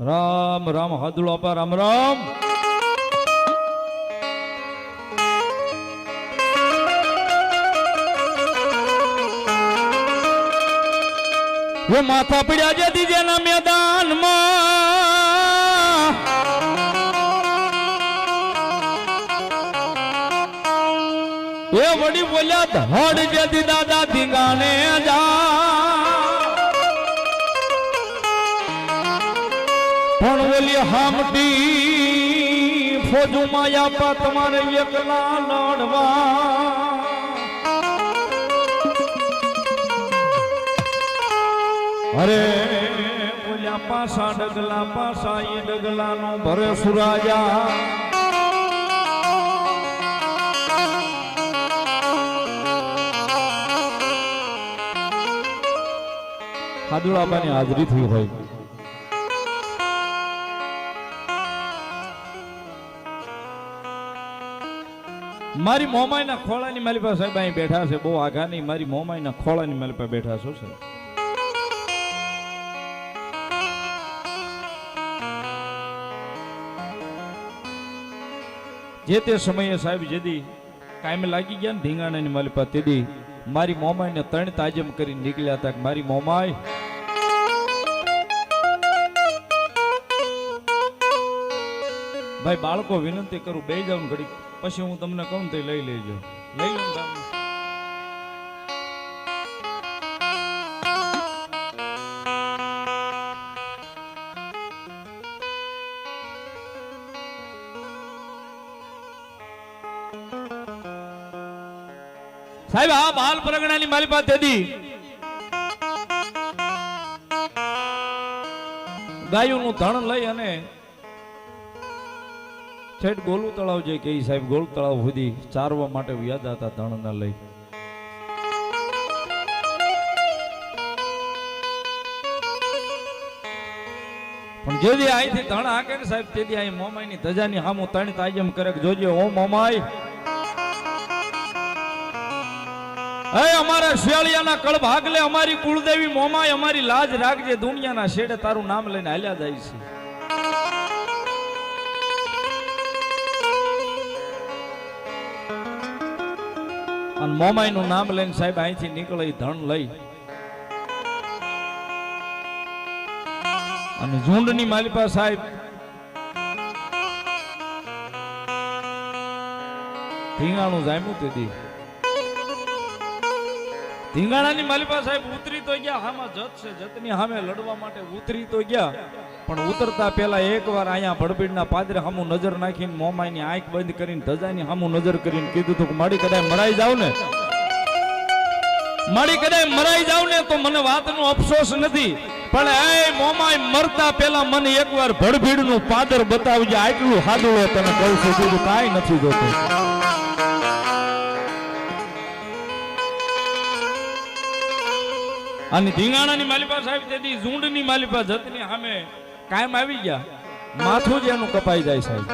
રામ રામ હાદુળો આપા રામ રામ એ માથા પડ્યા છે દીજેના મેદાનમાં એ વડી બોલ્યા ધડ જતી દાદા ધીંગાને જા હામટી ફોજુમાયા આપા તમારે એકલા લડવા. અરે ઓલ્યા પાસા ડગલા પાસા એ ડગલાનો ભરે સુરાજા હાદુડાબાની હાજરી થઈ હોય. મારી મોમાઈના ખોળાની મારી પાસે સાહેબ અહીં બેઠા છે, બહુ આઘા નહીં મારી મોમાઈના ખોળાની મારી પાસે બેઠા છો સાહેબ. જે તે સમયે સાહેબ જેદી કાયમ લાગી ગયા ને ધીંગાણાની મારી પાસે તેદી મારી મોમાઈને ત્રણ તાજમ કરી નીકળ્યા હતા મારી મોમાઈ ભાઈ, બાળકો, વિનંતી કરું, બે જાવ ઘડી પછી હું તમને કહું તે લઈ લેજો. લઈ સાહેબ, આ બાલ પ્રગણાની મારી પાસે હતી. ગાયોનું ધણ લઈ અને છેટ ગોલું તળાવ જે કે સાહેબ, ગોલ તળાવ સુધી ચારવા માટે વ્યાજ હતા ધણના લઈ. પણ જેદી અહીંથી ધણ હાકે ને સાહેબ તેથી અહીં મોમાઈની ધજાની હામું તણ તાજમ કરે જોજે ઓ મોમાઈ. હે અમારા શિયાળિયાના કળ ભાગલે અમારી કુળદેવી મોમાઈ, અમારી લાજ રાખજે, દુનિયાના શેડે તારું નામ લઈને હાલ્યા જાય છે. અને મોમાઈ નું નામ લઈને સાહેબ અહીંથી નીકળે ધણ લઈ. અને ઝુંડની માલિપા સાહેબ, ધીંગાણું જામ્યું તેથી ધીંગાણાની માલિપા સાહેબ ઉતરી તો ગયા, હામાં જત છે, જતની સામે લડવા માટે ઉતરી તો ગયા. પણ ઉતરતા પહેલા એકવાર અહીંયા ભડભીડના પાદરે હામું નજર નાખીને મોમાઈની આંખ બંધ કરીને ધજાની સામુ નજર કરીને કીધું હતું કે કદાચ મરાઈ જાવ ને. માડી કદાચ મરાઈ જાવ ને તો મને વાતનો અફસોસ નથી. પણ એ મોમાઈ મરતા પહેલા મને એકવાર ભડભીડનું પાદર બતાવજે, આટલું હાદું તને કહું છું, બીજું કાંઈ નથી જોતું. અને ધીંગાણાની માલિપા સાહેબ તેથી ઝુંડની માલિપા જતની સામે કાયમ આવી ગયા. માથું જ એનું કપાઈ જાય સાહેબ.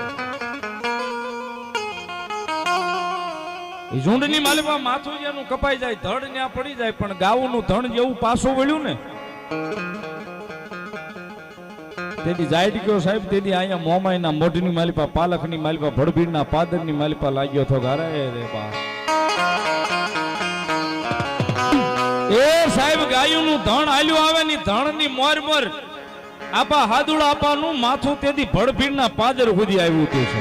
ઝુંડની માલિકમાં માથું જ એનું કપાઈ જાય, ધડ ત્યાં પડી જાય, પણ ગાઉનું ધણ જેવું પાછું વળ્યું ને. તેથી જાઈટ ગયો સાહેબ, તેથી અહીંયા મોમાઈના મોઢની માલિપા પાલખની માલિપા ભડભીડના પાદરની માલિપા લાગ્યો તો ઘરે રે બા. એ સાહેબ, ગાયુંનું ધણ આલ્યું આવે ની ધણની મોર મોર આપા હાદુડા આપાનું માથું તેથી ભડભીડના પાદર સુધી આવ્યું હતું છે.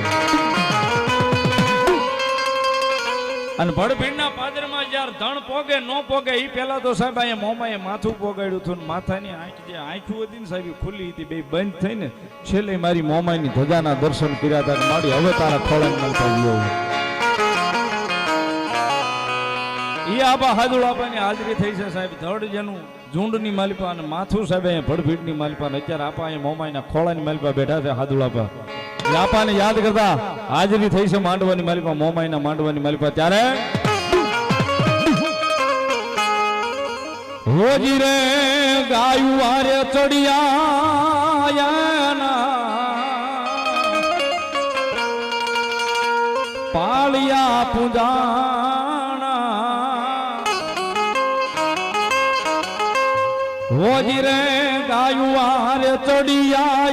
અને ભડભીડના પાદરમાં જ્યારે ધણ પોગે, ન પોગે એ પહેલા તો સાહેબ અહીંયા મોમાએ માથું પોગાડ્યું હતું ને માથાની આંખ જે આંખું હતી ને સાહેબ ખુલ્લી હતી, બે બંધ થઈને છેલ્લે મારી મોમાની ધજાના દર્શન કર્યા હતા મારી હવે તારા ખોળાને મળતા ગયો ઈ આબા હાદુડ આબાની હાજરી થઈ છે સાહેબ ધડ જેનું ઝુંડની માલિપા અને માથું સાહેબ અહીંયા ભડભીડની માલિપા ને અત્યારે આપા અહીંયા મોમાઈના ખોળાની માલિપા બેઠા છે એ આપાને યાદ કરતા હાજરી થઈ છે માંડવાની માલિપા, મોમાઈના માંડવાની માલિપા. ત્યારે હોજી રે ગાયું આરે ચડિયા પાળિયા પૂજાણા રે ગાયું આરે ચડિયા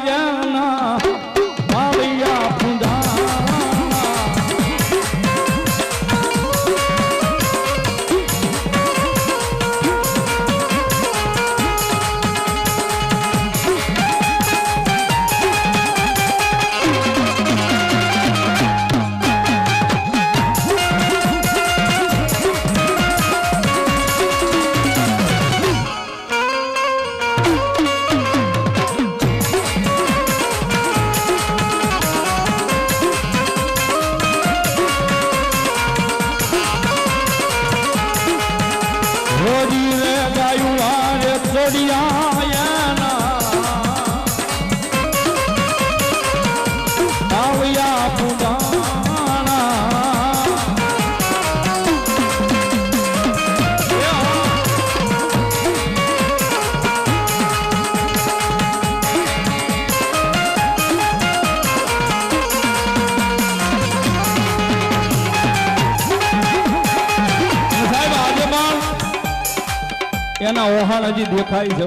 એના ઓહાણ હજી દેખાય છે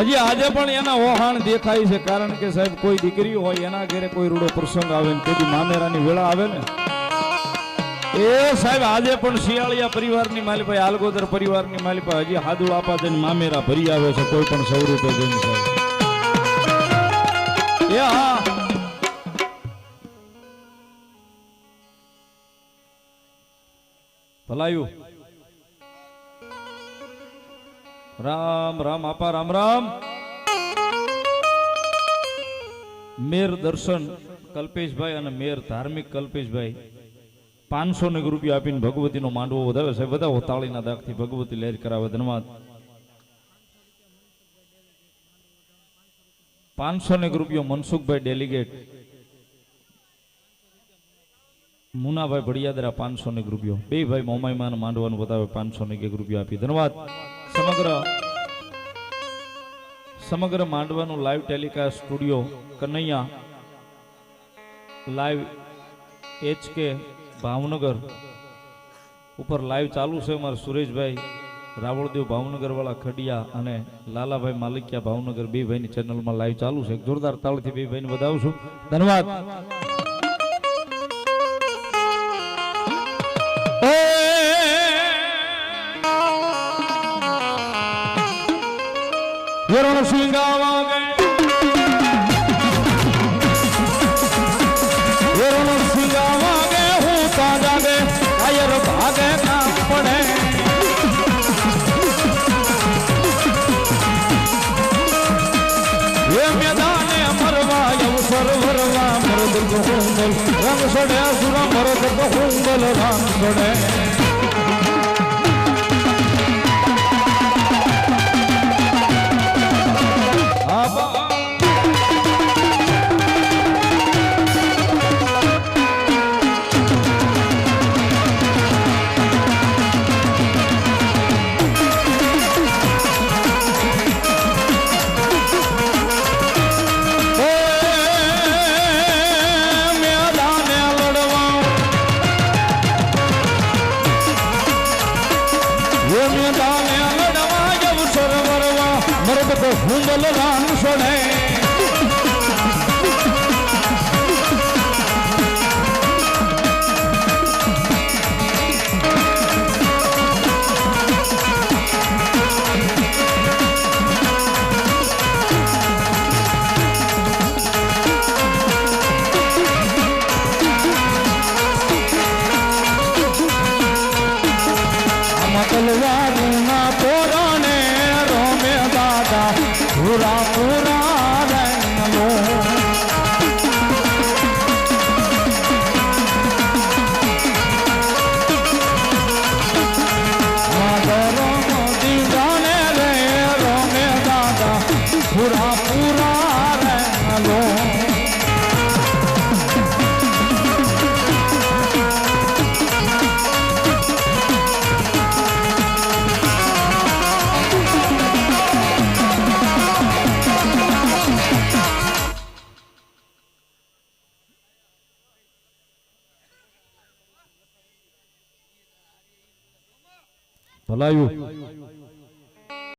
હજી આજે પણ એના ઓહાણ દેખાય છે, કારણ કે સાહેબ કોઈ દીકરી હોય, એના ઘરે કોઈ રૂડો પ્રસંગ આવે ને તેથી મામેરાની વેળા આવે ને. એ સાહેબ આજે પણ શિયાળિયા પરિવારની માલિપાઈ, આલગોદર પરિવારની માલિપાઈ, હજી હાદુળ આપા જઈને મામેરા ભરી આવે છે, કોઈ પણ સ્વરૂપે જઈને સાહેબ. એ હા. ભલાયું. રામ રામ, આપા રામ રામ. મેર દર્શન કલ્પેશભાઈ અને મેર ધાર્મિક કલ્પેશભાઈ. પાંચસો ને રૂપિયા આપીને ભગવતીનો માંડવો વધાવે છે બધા તાળીના દાખથી ભગવતી લહેર કરાવે, ધન્યવાદ. પાંચસો ને રૂપિયો મનસુખભાઈ ડેલિગેટ. મુનાભાઈ ભડિયાદરા પાંચસો ને રૂપિયો. બે ભાઈ મોમાઈમાં માંડવાનું બતાવે પાંચસો ને એક રૂપિયા આપી, ધન્યવાદ. સમગ્ર સમગ્ર માંડવાનું live telecast studio Kanaiya live HK Bhavnagar ઉપર લાઈવ ચાલુ છે અમારા સુરેશભાઈ, રાવળદેવ ભાવનગરવાળા ખડિયા અને લાલાભાઈ માલિકિયા ભાવનગર બે ભાઈની ચેનલમાં લાઈવ ચાલુ છે. જોરદાર તાળથી બે ભાઈને વધાવું છું. ધન્યવાદ. રણ સિંગાવા ગે રણ સિંગાવા ગે હું તા જાગે કાયર ભાગે કામ પડે. એ મેદાને મરવા અવસર ભરવા મરદ કહુંગલ રંગ સડે સુર મરદ કહુંગલ રામ સડે. આબા বহু বলরাম শোনে। Oh. ભલાયું.